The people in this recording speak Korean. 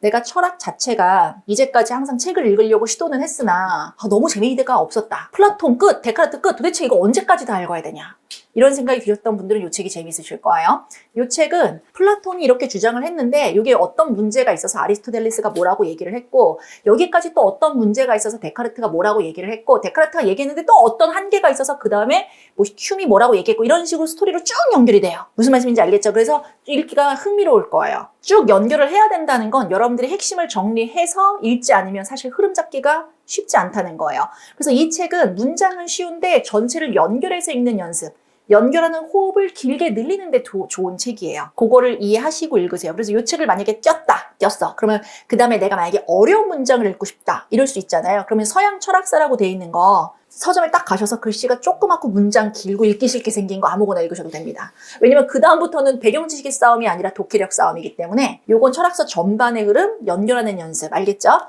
내가 철학 자체가 이제까지 항상 책을 읽으려고 시도는 했으나 아, 너무 재미가 없었다. 플라톤 끝, 데카르트 끝. 도대체 이거 언제까지 다 읽어야 되냐? 이런 생각이 드셨던 분들은 이 책이 재미있으실 거예요. 이 책은 플라톤이 이렇게 주장을 했는데 이게 어떤 문제가 있어서 아리스토텔레스가 뭐라고 얘기를 했고 여기까지 또 어떤 문제가 있어서 데카르트가 뭐라고 얘기를 했고 데카르트가 얘기했는데 또 어떤 한계가 있어서 그 다음에 뭐 흉이 뭐라고 얘기했고 이런 식으로 스토리로 쭉 연결이 돼요. 무슨 말씀인지 알겠죠? 그래서 읽기가 흥미로울 거예요. 쭉 연결을 해야 된다는 건 여러분들이 핵심을 정리해서 읽지 않으면 사실 흐름 잡기가 쉽지 않다는 거예요. 그래서 이 책은 문장은 쉬운데 전체를 연결해서 읽는 연습. 연결하는 호흡을 길게 늘리는데 도- 좋은 책이에요. 그거를 이해하시고 읽으세요. 그래서 이 책을 만약에 꼈다, 꼈어. 그러면 그 다음에 내가 만약에 어려운 문장을 읽고 싶다, 이럴 수 있잖아요. 그러면 서양 철학사라고 돼 있는 거 서점에 딱 가셔서 글씨가 조그맣고 문장 길고 읽기 싫게 생긴 거 아무거나 읽으셔도 됩니다. 왜냐면 그 다음부터는 배경 지식의 싸움이 아니라 독해력 싸움이기 때문에 요건 철학서 전반의 흐름 연결하는 연습 알겠죠?